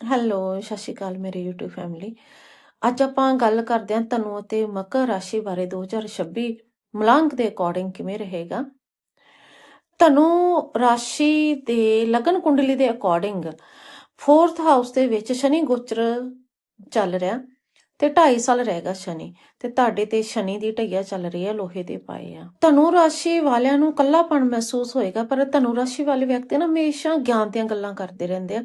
Hello ਸਤਿ ਸ਼੍ਰੀ ਅਕਾਲ ਮੇਰੇ YouTube family ਅੱਜ ਆਪਾਂ ਗੱਲ ਕਰਦੇ ਹਾਂ ਧਨੂ ਅਤੇ ਮਕਰ ਰਾਸ਼ੀ ਬਾਰੇ 2026 ਮਲਾਂਕ ਦੇ ਅਕੋਰਡਿੰਗ ਕਿਵੇਂ ਰਹੇਗਾ। ਧਨੂ ਰਾਸ਼ੀ ਦੇ ਲਗਨ ਕੁੰਡਲੀ ਦੇ ਅਕੋਰਡਿੰਗ 4th ਹਾਊਸ ਦੇ ਵਿੱਚ ਸ਼ਨੀ ਗੋਚਰ ਚੱਲ ਰਿਹਾ ਤੇ 2.5 ਸਾਲ ਰਹੇਗਾ ਸ਼ਨੀ ਤੇ ਤੁਹਾਡੇ ਤੇ ਸ਼ਨੀ ਦੀ ਢਈਆ ਚੱਲ ਰਹੀ ਹੈ, ਲੋਹੇ ਦੇ ਪਾਏ ਆ। ਧਨੂ ਰਾਸ਼ੀ ਵਾਲਿਆਂ ਨੂੰ ਕੱਲਾਪਣ ਮਹਿਸੂਸ ਹੋਏਗਾ, ਪਰ ਧਨੂ ਰਾਸ਼ੀ ਵਾਲੇ ਵਿਅਕਤੀ ਨਾ ਹਮੇਸ਼ਾ ਗਿਆਨ ਦੀਆਂ ਗੱਲਾਂ ਕਰਦੇ ਰਹਿੰਦੇ ਆ।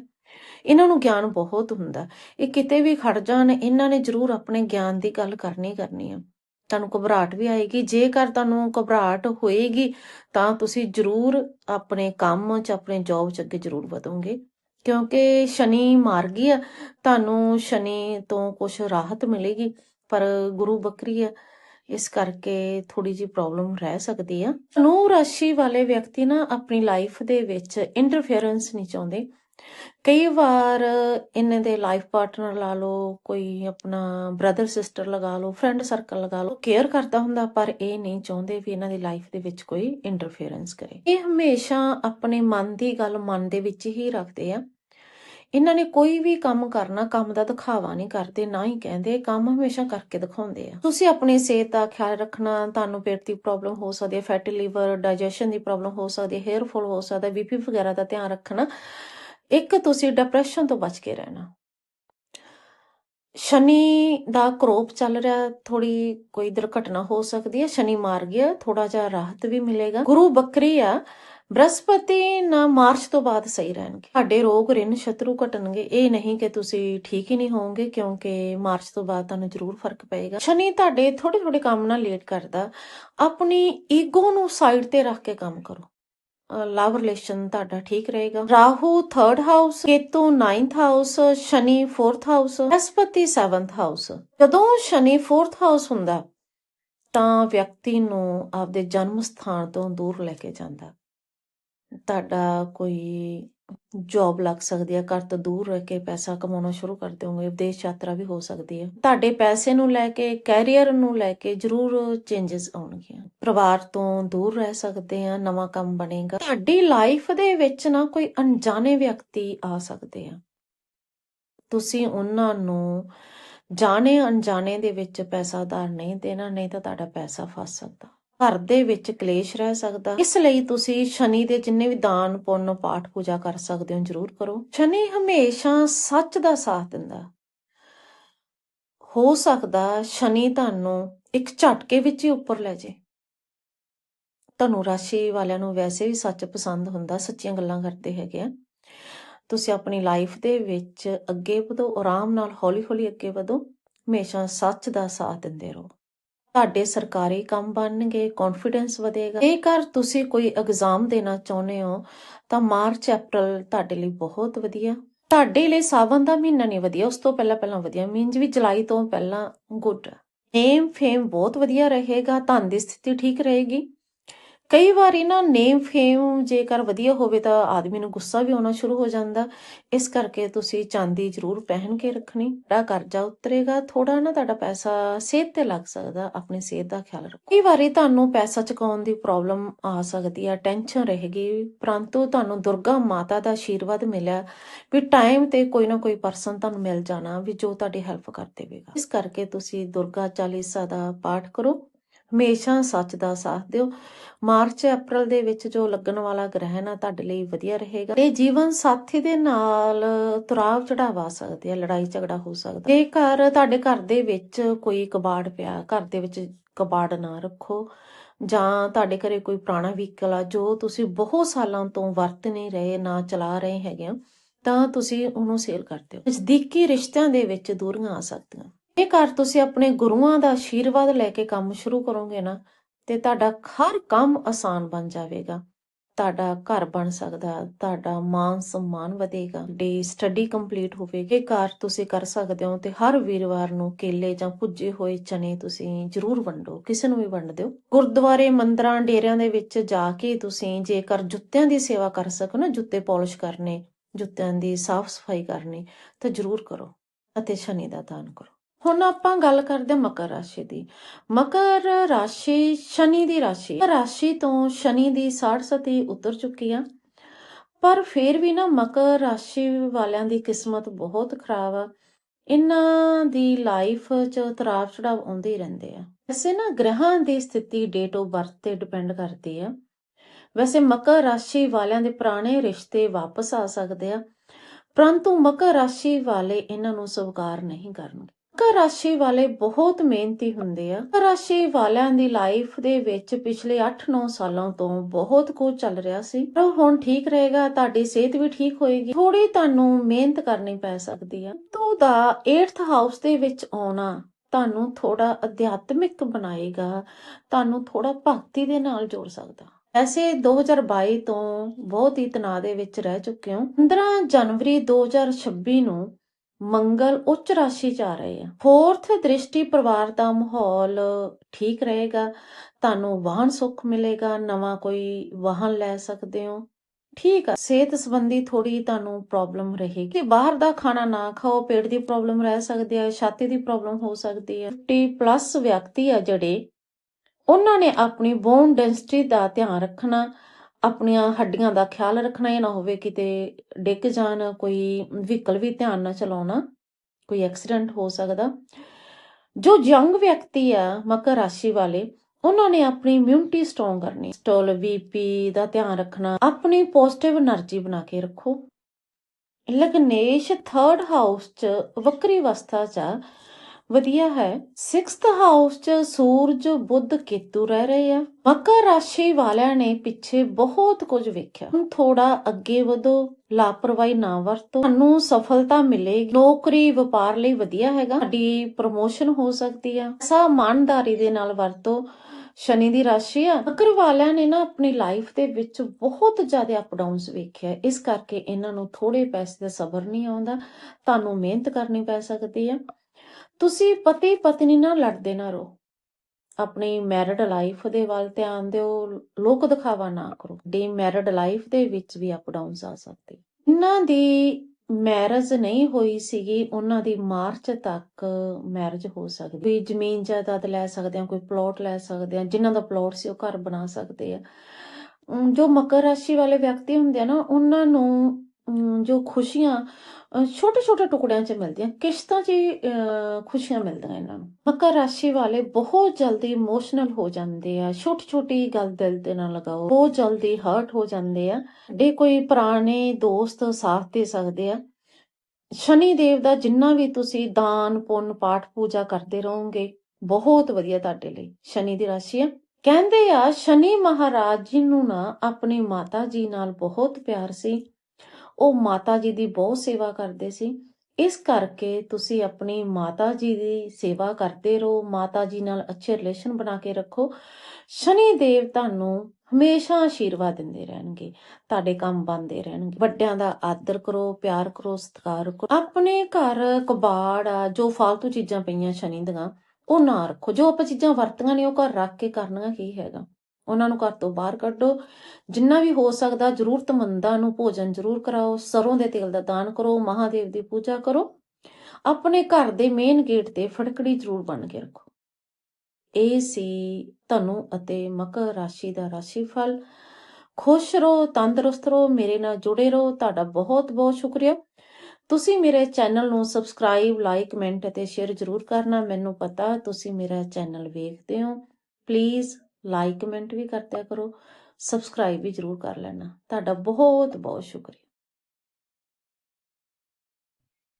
ਇਹਨਾਂ ਨੂੰ ਗਿਆਨ ਬਹੁਤ ਹੁੰਦਾ। ਇਹ ਕਿਤੇ ਵੀ ਖੜ ਜਾਣ, ਇਹਨਾਂ ਨੇ ਜ਼ਰੂਰ ਆਪਣੇ ਗਿਆਨ ਦੀ ਗੱਲ ਕਰਨੀ ਕਰਨੀ ਆ। ਤੁਹਾਨੂੰ ਘਬਰਾਹਟ ਵੀ ਆਏਗੀ। ਜੇਕਰ ਤੁਹਾਨੂੰ ਘਬਰਾਹਟ ਹੋਏਗੀ, ਤਾਂ ਤੁਸੀਂ ਜ਼ਰੂਰ ਆਪਣੇ ਕੰਮ 'ਚ, ਆਪਣੇ ਜੌਬ 'ਚ ਅੱਗੇ ਜ਼ਰੂਰ ਵਧੋਗੇ। ਕਿਉਂਕਿ ਸ਼ਨੀ ਮਾਰਗੀ ਆ, ਤੁਹਾਨੂੰ ਸ਼ਨੀ ਤੋਂ ਕੁਝ ਰਾਹਤ ਮਿਲੇਗੀ। ਪਰ ਗੁਰੂ ਬੱਕਰੀ ਆ, ਇਸ ਕਰਕੇ ਥੋੜੀ ਜੀ ਪ੍ਰੋਬਲਮ ਰਹਿ ਸਕਦੀ ਆ। ਨੂੰ ਰਾਸ਼ੀ ਵਾਲੇ ਵਿਅਕਤੀ ਨਾ ਆਪਣੀ ਲਾਈਫ ਦੇ ਵਿੱਚ ਇੰਟਰਫੇਰੈਂਸ ਨਹੀਂ ਚਾਹੁੰਦੇ। ਕਈ ਵਾਰ ਇਹਨਾਂ ਦੇ ਲਾਈਫ ਪਾਰਟਨਰ ਲਾ ਲਓ, ਕੋਈ ਆਪਣਾ ਬ੍ਰਦਰ ਸਿਸਟਰ ਲਗਾ ਲਓ ਫਰੈਂਡ ਸਰਕਲ ਲਗਾ ਲਓ ਕੇਅਰ ਕਰਦਾ ਹੁੰਦਾ, ਪਰ ਇਹ ਨਹੀਂ ਚਾਹੁੰਦੇ ਵੀ ਇਹਨਾਂ ਦੀ ਲਾਈਫ ਦੇ ਵਿੱਚ ਕੋਈ ਇੰਟਰਫੇਰੈਂਸ ਕਰੇ। ਇਹ ਹਮੇਸ਼ਾ ਆਪਣੇ ਮਨ ਦੀ ਗੱਲ ਮਨ ਦੇ ਵਿੱਚ ਹੀ ਰੱਖਦੇ ਆ। ਇਹਨਾਂ ਨੇ ਕੋਈ ਵੀ ਕੰਮ ਕਰਨਾ, ਕੰਮ ਦਾ ਦਿਖਾਵਾ ਨਹੀਂ ਕਰਦੇ, ਨਾ ਹੀ ਕਹਿੰਦੇ, ਕੰਮ ਹਮੇਸ਼ਾ ਕਰਕੇ ਦਿਖਾਉਂਦੇ ਆ। ਤੁਸੀਂ ਆਪਣੀ ਸਿਹਤ ਦਾ ਖਿਆਲ ਰੱਖਣਾ, ਤੁਹਾਨੂੰ ਪੇਟ ਦੀ ਪ੍ਰੋਬਲਮ ਹੋ ਸਕਦੀ ਹੈ ਫੈਟੀ ਲੀਵਰ ਡਾਈਜੈਸ਼ਨ ਦੀ ਪ੍ਰੋਬਲਮ ਹੋ ਸਕਦੀ ਹੈ ਹੇਅਰ ਫਾਲ ਹੋ ਸਕਦਾ ਬੀਪੀ ਵਗੈਰਾ ਦਾ ਧਿਆਨ ਰੱਖਣਾ ਇੱਕ ਤੁਸੀਂ ਡਿਪਰੈਸ਼ਨ ਤੋਂ ਬਚ ਕੇ ਰਹਿਣਾ। ਸ਼ਨੀ ਦਾ ਕਰੋਪ ਚੱਲ ਰਿਹਾ ਥੋੜੀ ਕੋਈ ਦੁਰਘਟਨਾ ਹੋ ਸਕਦੀ ਹੈ, ਸ਼ਨੀ ਮਾਰ ਗਿਆ ਥੋੜਾ ਜਿਹਾ ਰਾਹਤ ਵੀ ਮਿਲੇਗਾ। ਗੁਰੂ ਬੱਕਰੀ ਆ, ਬ੍ਰਹਸਪਤੀ ਨਾ ਮਾਰਚ ਤੋਂ ਬਾਅਦ ਸਹੀ ਰਹਿਣਗੇ। ਤੁਹਾਡੇ ਰੋਗ ਰਿਨ ਸ਼ਤਰੂ ਘਟਣਗੇ। ਇਹ ਨਹੀਂ ਕਿ ਤੁਸੀਂ ਠੀਕ ਹੀ ਨਹੀਂ ਹੋਵੋਗੇ, ਕਿਉਂਕਿ ਮਾਰਚ ਤੋਂ ਬਾਅਦ ਤੁਹਾਨੂੰ ਜ਼ਰੂਰ ਫ਼ਰਕ ਪਏਗਾ। ਸ਼ਨੀ ਤੁਹਾਡੇ ਥੋੜੇ ਥੋੜੇ ਕੰਮ ਨਾਲ ਲੇਟ ਕਰਦਾ। ਆਪਣੀ ਈਗੋ ਨੂੰ ਸਾਈਡ ਤੇ ਰੱਖ ਕੇ ਕੰਮ ਕਰੋ। ਲਵ ਰਿਲੇਸ਼ਨ ਤੁਹਾਡਾ ਠੀਕ ਰਹੇਗਾ। Rahu 3rd house Ketu 9th house Shani 4th house Brihaspati 7th house ਜਦੋਂ ਸ਼ਨੀ 4th ਹਾਊਸ ਹੁੰਦਾ, ਤਾਂ ਵਿਅਕਤੀ ਨੂੰ ਆਪਦੇ ਜਨਮ ਸਥਾਨ ਤੋਂ ਦੂਰ ਲੈ ਕੇ ਜਾਂਦਾ। ਤੁਹਾਡਾ ਕੋਈ ਜੌਬ ਲੱਗ ਸਕਦੀ ਹੈ ਘਰ ਤੋਂ ਦੂਰ ਰਹਿ ਕੇ ਪੈਸਾ ਕਮਾਉਣਾ ਸ਼ੁਰੂ ਕਰ ਦਿਓਗੇ, ਵਿਦੇਸ਼ ਯਾਤਰਾ ਵੀ ਹੋ ਸਕਦੀ ਹੈ ਤੁਹਾਡੇ ਪੈਸੇ ਨੂੰ ਲੈ ਕੇ ਕੈਰੀਅਰ ਨੂੰ ਲੈ ਕੇ ਜ਼ਰੂਰ ਚੇਂਜਸ ਆਉਣਗੀਆਂ। ਪਰਿਵਾਰ ਤੋਂ ਦੂਰ ਰਹਿ ਸਕਦੇ ਆ, ਨਵਾਂ ਕੰਮ ਬਣੇਗਾ। ਤੁਹਾਡੀ ਲਾਈਫ ਦੇ ਵਿੱਚ ਨਾ ਕੋਈ ਅਣਜਾਣੇ ਵਿਅਕਤੀ ਆ ਸਕਦੇ ਆ। ਤੁਸੀਂ ਉਹਨਾਂ ਨੂੰ ਜਾਣੇ ਅਣਜਾਣੇ ਦੇ ਵਿੱਚ ਪੈਸਾ ਉਧਾਰ ਨਹੀਂ ਦੇਣਾ, ਨਹੀਂ ਤਾਂ ਤੁਹਾਡਾ ਪੈਸਾ ਫਸ ਸਕਦਾ। ਘਰ ਦੇ ਵਿੱਚ ਕਲੇਸ਼ ਰਹਿ ਸਕਦਾ। ਇਸ ਲਈ ਤੁਸੀਂ ਸ਼ਨੀ ਦੇ ਜਿੰਨੇ ਵੀ ਦਾਨ, ਪੁੰਨ, ਪਾਠ ਪੂਜਾ ਕਰ ਸਕਦੇ ਹੋ, ਜਰੂਰ ਕਰੋ। ਸ਼ਨੀ ਹਮੇਸ਼ਾ ਸੱਚ ਦਾ ਸਾਥ ਦਿੰਦਾ। ਹੋ ਸਕਦਾ ਸ਼ਨੀ ਤੁਹਾਨੂੰ ਇੱਕ ਝਟਕੇ ਵਿੱਚ ਹੀ ਉੱਪਰ ਲੈ ਜੇ। ਤੁਹਾਨੂੰ ਰਾਸ਼ੀ ਵਾਲਿਆਂ ਨੂੰ ਵੈਸੇ ਵੀ ਸੱਚ ਪਸੰਦ ਹੁੰਦਾ, ਸੱਚੀਆਂ ਗੱਲਾਂ ਕਰਦੇ ਹੈਗੇ ਆ। ਤੁਸੀਂ ਆਪਣੀ ਲਾਈਫ ਦੇ ਵਿੱਚ ਅੱਗੇ ਵਧੋ, ਆਰਾਮ ਨਾਲ ਹੌਲੀ-ਹੌਲੀ ਅੱਗੇ ਵਧੋ। ਹਮੇਸ਼ਾ ਸੱਚ ਦਾ ਸਾਥ ਦਿੰਦੇ ਰਹੋ। ਤੁਹਾਡੇ ਸਰਕਾਰੀ ਕੰਮ ਬਣਨਗੇ ਕੌਨਫੀਡੈਂਸ ਵਧੇਗਾ। ਜੇਕਰ ਤੁਸੀਂ ਕੋਈ ਐਗਜ਼ਾਮ ਦੇਣਾ ਚਾਹੁੰਦੇ ਹੋ, ਤਾਂ ਮਾਰਚ ਅਪ੍ਰੈਲ ਤੁਹਾਡੇ ਲਈ ਬਹੁਤ ਵਧੀਆ। ਤੁਹਾਡੇ ਲਈ ਸਾਵਨ ਦਾ ਮਹੀਨਾ ਨਹੀਂ ਵਧੀਆ, ਉਸ ਤੋਂ ਪਹਿਲਾਂ ਪਹਿਲਾਂ ਵਧੀਆ। ਮੀਨਜ਼ ਵੀ ਜੁਲਾਈ ਤੋਂ ਪਹਿਲਾਂ ਗੁੱਡ ਨੇਮ ਫੇਮ ਬਹੁਤ ਵਧੀਆ ਰਹੇਗਾ, ਧਨ ਦੀ ਸਥਿਤੀ ਠੀਕ ਰਹੇਗੀ। ਕਈ ਵਾਰੀ ਨਾ ਨੇਮ ਫੇਮ ਜੇਕਰ ਵਧੀਆ ਹੋਵੇ ਤਾਂ ਆਦਮੀ ਨੂੰ ਗੁੱਸਾ ਵੀ ਆਉਣਾ ਸ਼ੁਰੂ ਹੋ ਜਾਂਦਾ। ਇਸ ਕਰਕੇ ਤੁਸੀਂ ਚਾਂਦੀ ਜ਼ਰੂਰ ਪਹਿਨ ਕੇ ਰੱਖਣੀ। ਦਾ ਕਰਜ਼ਾ ਉਤਰੇਗਾ। ਥੋੜਾ ਨਾ ਤੁਹਾਡਾ ਪੈਸਾ ਸਿਹਤ ਤੇ ਲੱਗ ਸਕਦਾ। ਆਪਣੀ ਸਿਹਤ ਦਾ ਖਿਆਲ ਰੱਖੋ। ਕਈ ਵਾਰੀ ਤੁਹਾਨੂੰ ਪੈਸਾ ਚੁਕਾਉਣ ਦੀ ਪ੍ਰੋਬਲਮ ਆ ਸਕਦੀ ਹੈ ਟੈਨਸ਼ਨ ਰਹੇਗੀ। ਪਰੰਤੂ ਤੁਹਾਨੂੰ ਦੁਰਗਾ ਮਾਤਾ ਦਾ ਆਸ਼ੀਰਵਾਦ ਮਿਲਿਆ ਵੀ ਟਾਈਮ ਤੇ ਕੋਈ ਨਾ ਕੋਈ ਪਰਸਨ ਤੁਹਾਨੂੰ ਮਿਲ ਜਾਣਾ ਵੀ ਜੋ ਤੁਹਾਡੀ ਹੈਲਪ ਕਰ ਦੇਵੇਗਾ। ਇਸ ਕਰਕੇ ਤੁਸੀਂ ਦੁਰਗਾ ਚਾਲੀਸਾ ਦਾ ਪਾਠ ਕਰੋ। ਹਮੇਸ਼ਾ ਸੱਚ ਦਾ ਸਾਥ ਦਿਓ। ਮਾਰਚ, ਅਪ੍ਰੈਲ ਦੇ ਵਿੱਚ ਜੋ ਲੱਗਣ ਵਾਲਾ ਗ੍ਰਹਿਣ ਆ, ਤੁਹਾਡੇ ਲਈ ਵਧੀਆ ਰਹੇਗਾ। ਤੇ ਜੀਵਨ ਸਾਥੀ ਦੇ ਨਾਲ ਤਰਾਵ ਚੜਾਵਾ ਸਕਦੇ ਆ, ਲੜਾਈ ਝਗੜਾ ਹੋ ਸਕਦਾ। ਜੇਕਰ ਤੁਹਾਡੇ ਘਰ ਦੇ ਵਿੱਚ ਕੋਈ ਕਬਾੜ ਪਿਆ, ਘਰ ਦੇ ਵਿੱਚ ਕਬਾੜ ਨਾ ਰੱਖੋ, ਜਾਂ ਤੁਹਾਡੇ ਘਰੇ ਕੋਈ ਪੁਰਾਣਾ ਵਹੀਕਲ ਆ, ਜੋ ਤੁਸੀਂ ਬਹੁਤ ਸਾਲਾਂ ਤੋਂ ਵਰਤ ਨਹੀਂ ਰਹੇ, ਨਾ ਚਲਾ ਰਹੇ ਹੈਗੇ ਤਾਂ ਤੁਸੀਂ ਉਹਨੂੰ ਸੇਲ ਕਰ ਦਿਓ। ਨਜ਼ਦੀਕੀ ਰਿਸ਼ਤਿਆਂ ਦੇ ਵਿੱਚ ਦੂਰੀਆਂ ਆ ਸਕਦੀਆਂ। ਇਹ ਘਰ ਤੁਸੀਂ ਆਪਣੇ ਗੁਰੂਆਂ ਦਾ ਆਸ਼ੀਰਵਾਦ ਲੈ ਕੇ ਕੰਮ ਸ਼ੁਰੂ ਕਰੋਗੇ ਨਾ, ਤੇ ਤੁਹਾਡਾ ਹਰ ਕੰਮ ਆਸਾਨ ਬਣ ਜਾਵੇਗਾ। ਤੁਹਾਡਾ ਘਰ ਬਣ ਸਕਦਾ, ਤੁਹਾਡਾ ਮਾਨ ਸਨਮਾਨ ਵਧੇਗਾ। ਡੇ ਸਟੱਡੀ ਕੰਪਲੀਟ ਹੋਵੇਗੀ ਇਹ ਘਰ ਤੁਸੀਂ ਕਰ ਸਕਦੇ ਹੋ ਤੇ ਹਰ ਵੀਰਵਾਰ ਨੂੰ ਕੇਲੇ ਜਾਂ ਭੁੱਜੇ ਹੋਏ ਚਨੇ ਤੁਸੀਂ ਜ਼ਰੂਰ ਵੰਡੋ। ਕਿਸੇ ਨੂੰ ਵੀ ਵੰਡ ਦਿਓ। ਗੁਰਦੁਆਰੇ ਮੰਦਰਾਂ, ਡੇਰਿਆਂ ਦੇ ਵਿੱਚ ਜਾ ਕੇ ਤੁਸੀਂ ਜੇਕਰ ਜੁੱਤਿਆਂ ਦੀ ਸੇਵਾ ਕਰ ਸਕੋ ਨਾ, ਜੁੱਤੇ ਪਾਲਿਸ਼ ਕਰਨੇ, ਜੁੱਤਿਆਂ ਦੀ ਸਾਫ਼ ਸਫ਼ਾਈ ਕਰਨੀ, ਤਾਂ ਜ਼ਰੂਰ ਕਰੋ ਅਤੇ ਸ਼ਨੀ ਦਾ ਦਾਨ ਕਰੋ। ਹੁਣ ਆਪਾਂ ਗੱਲ ਕਰਦੇ ਹਾਂ ਮਕਰ ਰਾਸ਼ੀ ਦੀ। ਮਕਰ ਰਾਸ਼ੀ ਸ਼ਨੀ ਦੀ ਰਾਸ਼ੀ। ਰਾਸ਼ੀ ਤੋਂ ਸ਼ਨੀ ਦੀ 60 ਸਤੀ ਉਤਰ ਚੁੱਕੀ ਆ। ਪਰ ਫਿਰ ਵੀ ਨਾ ਮਕਰ ਰਾਸ਼ੀ ਵਾਲਿਆਂ ਦੀ ਕਿਸਮਤ ਬਹੁਤ ਖਰਾਬ ਆ। ਇਹਨਾਂ ਦੀ ਲਾਈਫ 'ਚ ਉਤਰਾਅ ਚੜਾਵ ਆਉਂਦੇ ਹੀ ਰਹਿੰਦੇ ਆ। ਵੈਸੇ ਨਾ ਗ੍ਰਹਾਂ ਦੀ ਸਥਿਤੀ ਡੇਟ ਆਫ ਬਰਥ ਤੇ ਡਿਪੈਂਡ ਕਰਦੀ ਆ। ਵੈਸੇ ਮਕਰ ਰਾਸ਼ੀ ਵਾਲਿਆਂ ਦੇ ਪੁਰਾਣੇ ਰਿਸ਼ਤੇ ਵਾਪਸ ਆ ਸਕਦੇ ਆ। ਪਰੰਤੂ ਮਕਰ ਰਾਸ਼ੀ ਵਾਲੇ ਇਹਨਾਂ ਨੂੰ ਸਵੀਕਾਰ ਨਹੀਂ ਕਰਨਗੇ। ਮਕਰ ਰਾਸ਼ੀ ਵਾਲੇ ਬਹੁਤ ਮਿਹਨਤੀ ਹੁੰਦੇ ਆ। ਮਕਰ ਰਾਸ਼ੀ ਵਾਲਿਆਂ ਦੀ ਲਾਈਫ ਦੇ ਵਿੱਚ ਪਿਛਲੇ 8-9 ਸਾਲਾਂ ਤੋਂ ਬਹੁਤ ਕੁਝ ਚੱਲ ਰਿਹਾ ਸੀ। ਪਰ ਹੁਣ ਠੀਕ ਰਹੇਗਾ, ਤੁਹਾਡੀ ਸਿਹਤ ਵੀ ਠੀਕ ਹੋਏਗੀ। ਥੋੜੀ ਤੁਹਾਨੂੰ ਮਿਹਨਤ ਕਰਨੀ ਪੈ ਸਕਦੀ ਆ। ਤੋ ਦਾ 8th ਹਾਊਸ ਦੇ ਵਿੱਚ ਆਉਣਾ ਤੁਹਾਨੂੰ ਥੋੜਾ ਅਧਿਆਤਮਿਕ ਬਣਾਏਗਾ, ਤੁਹਾਨੂੰ ਥੋੜਾ ਭਗਤੀ ਦੇ ਨਾਲ ਜੋੜ ਸਕਦਾ। ਐਸੇ 2022 ਤੋਂ ਬਹੁਤ ਹੀ ਤਣਾਅ ਦੇ ਵਿੱਚ ਰਹਿ ਚੁੱਕੇ ਹੋ। 15 ਜਨਵਰੀ 2026 ਨੂੰ ਮੰਗਲ ਉੱਚ ਰਾਸ਼ੀ ਚ ਆ ਰਹੇ ਆ। ਫੋਰਥ ਦ੍ਰਿਸ਼ਟੀ ਪਰਿਵਾਰ ਦਾ ਮਾਹੌਲ ਠੀਕ ਰਹੇਗਾ। ਤੁਹਾਨੂੰ ਵਾਹਨ ਸੁੱਖ ਮਿਲੇਗਾ। ਨਵਾਂ ਕੋਈ ਵਾਹਨ ਲੈ ਸਕਦੇ ਹੋ। ਠੀਕ ਆ। ਸਿਹਤ ਸੰਬੰਧੀ ਥੋੜੀ ਤੁਹਾਨੂੰ ਪ੍ਰੋਬਲਮ ਰਹੇਗੀ। ਬਾਹਰ ਦਾ ਖਾਣਾ ਨਾ ਖਾਓ, ਪੇਟ ਦੀ ਪ੍ਰੋਬਲਮ ਰਹਿ ਸਕਦੀ ਹੈ ਛਾਤੀ ਦੀ ਪ੍ਰੋਬਲਮ ਹੋ ਸਕਦੀ ਹੈ 50 ਪਲੱਸ ਵਿਅਕਤੀ ਆ ਜਿਹੜੇ, ਉਹਨਾਂ ਨੇ ਆਪਣੀ ਬੋਨ ਡੈਂਸਿਟੀ ਦਾ ਧਿਆਨ ਰੱਖਣਾ। ਆਪਣੀਆਂ ਹੱਡੀਆਂ ਦਾ ਖਿਆਲ ਰੱਖਣਾ ਇਹ ਨਾ ਹੋਵੇ, ਕਿਤੇ ਡਿੱਗ ਜਾਣ, ਕੋਈ ਵਹੀਕਲ ਵੀ ਧਿਆਨ ਨਾ ਚਲਾਉਣਾ, ਕੋਈ ਐਕਸੀਡੈਂਟ ਹੋ ਸਕਦਾ। ਜੋ ਯੰਗ ਵਿਅਕਤੀ ਆ, ਮਕਰ ਰਾਸ਼ੀ ਵਾਲੇ, ਉਹਨਾਂ ਨੇ ਆਪਣੀ ਇਮਿਊਨਿਟੀ ਸਟਰੋਂਗ ਕਰਨੀ। ਸਟੋਲ ਵੀਪੀ ਦਾ ਧਿਆਨ ਰੱਖਣਾ, ਆਪਣੀ ਪੋਜ਼ਿਟਿਵ એનર્ਜੀ ਬਣਾ ਕੇ ਰੱਖੋ। ਲਗਨੇਸ਼ 3rd ਹਾਊਸ ਚ ਵਕਰੀ ਅਵਸਥਾ ਚ ਵਧੀਆ ਹੈ। 6th ਹਾਊਸ ਚ ਸੂਰਜ, ਬੁੱਧ, ਕੇਤੂ ਰਹਿ ਰਹੇ ਆ। ਮਕਰ ਰਾਸ਼ੀ ਵਾਲਿਆਂ ਨੇ ਪਿੱਛੇ ਬਹੁਤ ਕੁਝ ਵੇਖਿਆ। ਹੁਣ ਥੋੜਾ ਅੱਗੇ ਵਧੋ, ਲਾਪਰਵਾਹੀ ਨਾ ਵਰਤੋ। ਤੁਹਾਨੂੰ ਸਫਲਤਾ ਮਿਲੇਗੀ। ਨੌਕਰੀ, ਵਪਾਰ ਲਈ ਵਧੀਆ ਹੈਗਾ। ਤੁਹਾਡੀ ਪ੍ਰਮੋਸ਼ਨ ਹੋ ਸਕਦੀ ਆ। ਸਾ ਇਮਾਨਦਾਰੀ ਦੇ ਨਾਲ ਵਰਤੋ। ਸ਼ਨੀ ਦੀ ਰਾਸ਼ੀ ਆ। ਮਕਰ ਵਾਲਿਆਂ ਨੇ ਨਾ ਆਪਣੀ ਲਾਈਫ ਦੇ ਵਿੱਚ ਬਹੁਤ ਜ਼ਿਆਦਾ ਅਪ ਡਾਊਨਸ ਵੇਖਿਆ। ਇਸ ਕਰਕੇ ਇਹਨਾਂ ਨੂੰ ਥੋੜੇ ਪੈਸੇ ਦਾ ਸਬਰ ਨਹੀਂ ਆਉਂਦਾ। ਤੁਹਾਨੂੰ ਮਿਹਨਤ ਕਰਨੀ ਪੈ ਸਕਦੀ ਆ। ਤੁਸੀਂ ਪਤੀ ਪਤਨੀ ਨਾਲ ਲੜਦੇ ਨਾ ਰਹੋ। ਆਪਣੀ ਮੈਰਿਡ ਲਾਈਫ ਦੇ ਵੱਲ ਧਿਆਨ ਦਿਓ, ਲੋਕ ਦਿਖਾਵਾ ਨਾ ਕਰੋ। ਡੀ ਮੈਰਿਡ ਲਾਈਫ ਦੇ ਵਿੱਚ ਵੀ ਅਪ ਡਾਊਨਸ ਆ ਸਕਦੇ। ਇਹਨਾਂ ਦੀ ਮੈਰਿਜ ਨਹੀਂ ਹੋਈ ਸੀਗੀ, ਉਹਨਾਂ ਦੀ ਮਾਰਚ ਤੱਕ ਮੈਰਿਜ ਹੋ ਸਕਦੀ। ਕੋਈ ਜ਼ਮੀਨ ਜਾਇਦਾਦ ਲੈ ਸਕਦੇ ਆ ਕੋਈ ਪਲਾਟ ਲੈ ਸਕਦੇ ਆ ਜਿਨ੍ਹਾਂ ਦਾ ਪਲਾਟ ਸੀ ਉਹ ਘਰ ਬਣਾ ਸਕਦੇ ਆ। ਜੋ ਮਕਰ ਰਾਸ਼ੀ ਵਾਲੇ ਵਿਅਕਤੀ ਹੁੰਦੇ ਆ ਨਾ, ਉਹਨਾਂ ਨੂੰ ਅਮ ਜੋ ਖੁਸ਼ੀਆਂ ਛੋਟੇ ਛੋਟੇ ਟੁਕੜਿਆਂ 'ਚ ਮਿਲਦੀਆਂ ਕਿਸ਼ਤਾਂ 'ਚ ਹੀ, ਅਹ, ਖੁਸ਼ੀਆਂ ਮਿਲਦੀਆਂ ਇਹਨਾਂ ਨੂੰ। ਮਕਰ ਰਾਸ਼ੀ ਵਾਲੇ ਬਹੁਤ ਜਲਦੀ ਇਮੋਸ਼ਨਲ ਹੋ ਜਾਂਦੇ ਆ ਛੋਟੀ ਛੋਟੀ ਗੱਲ ਦਿਲ ਤੇ ਨਾ ਲਗਾਓ ਬਹੁਤ ਜਲਦੀ ਹਰਟ ਹੋ ਜਾਂਦੇ ਆ। ਦੇ ਕੋਈ ਪੁਰਾਣੇ ਦੋਸਤ ਸਾਥ ਦੇ ਸਕਦੇ ਆ। ਸ਼ਨੀ ਦੇਵ ਦਾ ਜਿੰਨਾ ਵੀ ਤੁਸੀਂ ਦਾਨ ਪੁੰਨ ਪਾਠ ਪੂਜਾ ਕਰਦੇ ਰਹੋਗੇ ਬਹੁਤ ਵਧੀਆ ਤੁਹਾਡੇ ਲਈ ਸ਼ਨੀ ਦੀ ਰਾਸ਼ੀ ਆ। ਕਹਿੰਦੇ ਆ ਸ਼ਨੀ ਮਹਾਰਾਜ ਜੀ ਨੂੰ ਨਾ ਆਪਣੀ ਮਾਤਾ ਜੀ ਨਾਲ ਬਹੁਤ ਪਿਆਰ ਸੀ। ਉਹ ਮਾਤਾ ਜੀ ਦੀ ਬਹੁਤ ਸੇਵਾ ਕਰਦੇ ਸੀ। ਇਸ ਕਰਕੇ ਤੁਸੀਂ ਆਪਣੀ ਮਾਤਾ ਜੀ ਦੀ ਸੇਵਾ ਕਰਦੇ ਰਹੋ, ਮਾਤਾ ਜੀ ਨਾਲ ਅੱਛੇ ਰਿਲੇਸ਼ਨ ਬਣਾ ਕੇ ਰੱਖੋ। ਸ਼ਨੀ ਦੇਵ ਤੁਹਾਨੂੰ ਹਮੇਸ਼ਾ ਆਸ਼ੀਰਵਾਦ ਦਿੰਦੇ ਰਹਿਣਗੇ, ਤੁਹਾਡੇ ਕੰਮ ਬਣਦੇ ਰਹਿਣਗੇ। ਵੱਡਿਆਂ ਦਾ ਆਦਰ ਕਰੋ, ਪਿਆਰ ਕਰੋ, ਸਤਿਕਾਰ ਕਰੋ। ਆਪਣੇ ਘਰ ਕਬਾੜ ਆ, ਜੋ ਫालतू ਚੀਜ਼ਾਂ ਪਈਆਂ ਸ਼ਨੀ ਦੀਆਂ, ਉਹ ਨਾ ਰੱਖੋ। ਜੋ ਆਪਾਂ ਚੀਜ਼ਾਂ ਵਰਤੀਆਂ ਨੇ, ਉਹ ਘਰ ਰੱਖ ਕੇ ਕਰਨੀਆਂ ਕੀ ਹੈਗਾ? ਉਹਨਾਂ ਨੂੰ ਘਰ ਤੋਂ ਬਾਹਰ ਕੱਢੋ। ਜਿੰਨਾ ਵੀ ਹੋ ਸਕਦਾ ਜ਼ਰੂਰਤਮੰਦਾਂ ਨੂੰ ਭੋਜਨ ਜ਼ਰੂਰ ਕਰਾਓ। ਸਰੋਂ ਦੇ ਤੇਲ ਦਾ ਦਾਨ ਕਰੋ, ਮਹਾਦੇਵ ਦੀ ਪੂਜਾ ਕਰੋ। ਆਪਣੇ ਘਰ ਦੇ ਮੇਨ ਗੇਟ ਤੇ ਫੜਕੜੀ ਜ਼ਰੂਰ ਬਣ ਕੇ ਰੱਖੋ। ਇਹ ਸੀ ਧਨੂ ਅਤੇ ਮਕਰ ਰਾਸ਼ੀ ਦਾ ਰਾਸ਼ੀਫਲ। ਖੁਸ਼ ਰਹੋ, ਤੰਦਰੁਸਤ ਰਹੋ, ਮੇਰੇ ਨਾਲ ਜੁੜੇ ਰਹੋ। ਤੁਹਾਡਾ ਬਹੁਤ ਬਹੁਤ ਸ਼ੁਕਰੀਆ। ਤੁਸੀਂ ਮੇਰੇ ਚੈਨਲ ਨੂੰ ਸਬਸਕ੍ਰਾਈਬ ਲਾਈਕ ਕਮੈਂਟ ਅਤੇ ਸ਼ੇਅਰ ਜ਼ਰੂਰ ਕਰਨਾ। ਮੈਨੂੰ ਪਤਾ ਤੁਸੀਂ ਮੇਰਾ ਚੈਨਲ ਵੇਖਦੇ ਹੋ। ਪਲੀਜ਼ ਲਾਈਕ ਕਮੈਂਟ ਵੀ ਕਰਦਿਆ ਕਰੋ ਸਬਸਕ੍ਰਾਈਬ ਵੀ ਜ਼ਰੂਰ ਕਰ ਲੈਣਾ। ਤੁਹਾਡਾ ਬਹੁਤ ਬਹੁਤ ਸ਼ੁਕਰੀਆ।